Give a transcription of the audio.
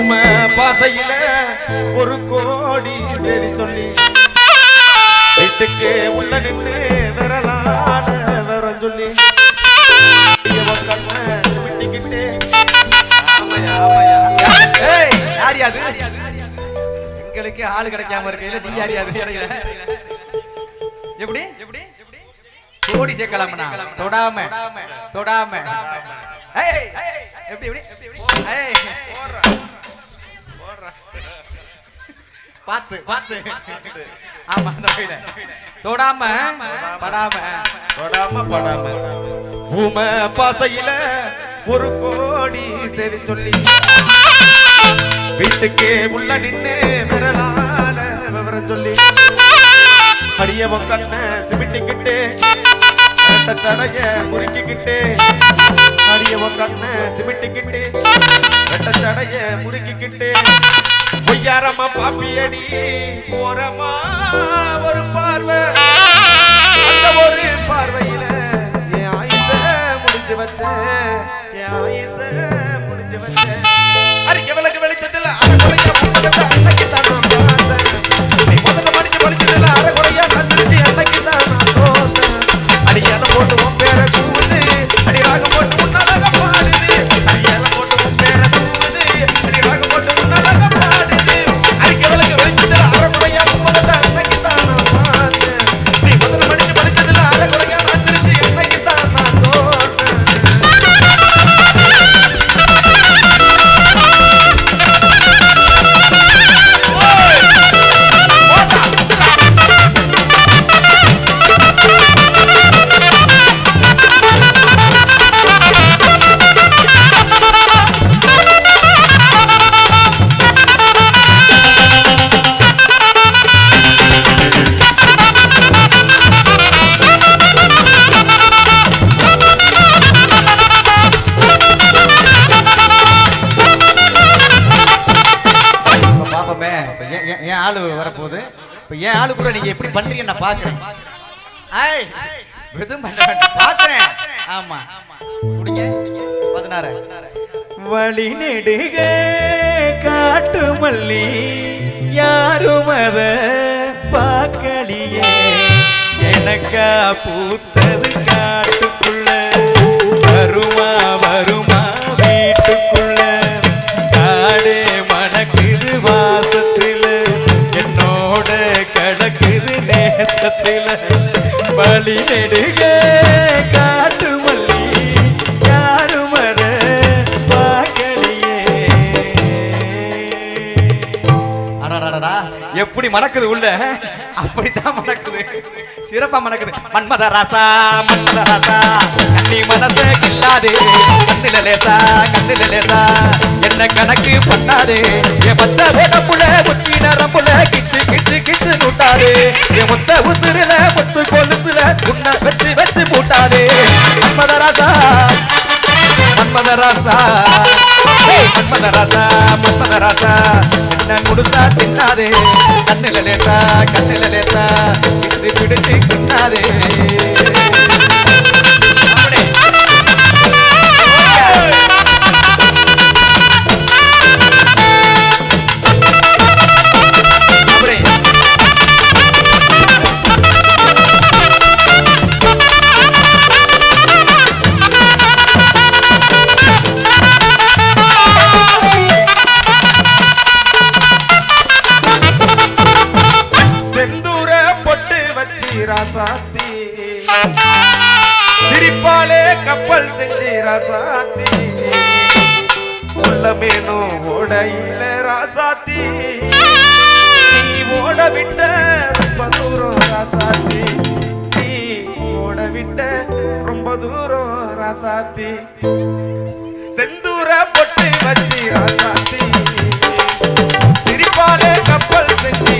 உம பாசையில ஒரு கோடி சரி சொல்லி வீட்டுக்கு உள்ள நின்று விரலான விவரம் சொல்லி. இவ எங்களுக்கு ஆள் கிடைக்காம இருக்கையில நீ அறியாது எப்படி எப்படி? கோடி சேர்க்கலாம் தொடாம தொடாம. எப்படி எப்படி? எப்படி பார்த்து பார்த்து. ஆமா அந்த வகையில தொடாம படாம. தொடாம படாம. உம பாசையில ஒரு கோடி சரி சொல்லி. வீட்டுக்கே உள்ள நின்று விரலால விவரம் சொல்லி. அடியவன் கண்ண சிமிட்டிக்கிட்டு ரெட்ட தடைய முறுக்கிக்கிட்டு அடியவன் கண்ண சிமிட்டிக்கிட்டு ரெட்ட முறுக்கிக்கிட்டு பொய்யாரமா பாப்பியடி ஓரமா ஒரு பார்வை. வரப்போகுது இப்போ ஏன் ஆளுக்குள்ள கூட நீங்க எப்படி பண்றீங்க நான் பாக்குறேன். ஐய் எதுவும் பண்ண வேண்டாம். பாக்குறேன். ஆமா. குடிங்க. பதினாறு. வழி நெடுக காட்டு மல்லி யாரும் அத பார்க்கலியே. எனக்கா பூத்தது காடு. மல்லி நெடுகே காட்டு மல்லி யாரு மர பார்க்கலியே அடடடடா எப்படி மணக்குது உள்ள? அப்படித்தான் மணக்குது. சிறப்பா மணக்குது. மன்மத ராசா மன்மத ராசா கண்ணி மனசே கில்லாது. கண்ணில லேசா கண்ணில லேசா. என்ன கணக்கு பண்ணாது? என் பச்சை புள்ள குச்சி நரம்பு ராசா. மன்மத ராசா மன்மத ராசா. என்ன முடுசா தின்னாதே. கண்ணில லேசா கண்ணில லேசா. பிடிச்சு பிடிச்சு தின்னாதே ராசாத்தி. சிரிப்பாலே கப்பல் செஞ்சு ராசாத்தி. உள்ளமேனும் ஓடையில ராசாத்தி. நீ ஓட விட்ட ரொம்ப தூரம் ராசாத்தி. நீ ஓட விட்ட ரொம்ப தூரம் ராசாத்தி. செந்தூர பொட்டு வச்சு ராசாத்தி. சிரிப்பாலே கப்பல் செஞ்சு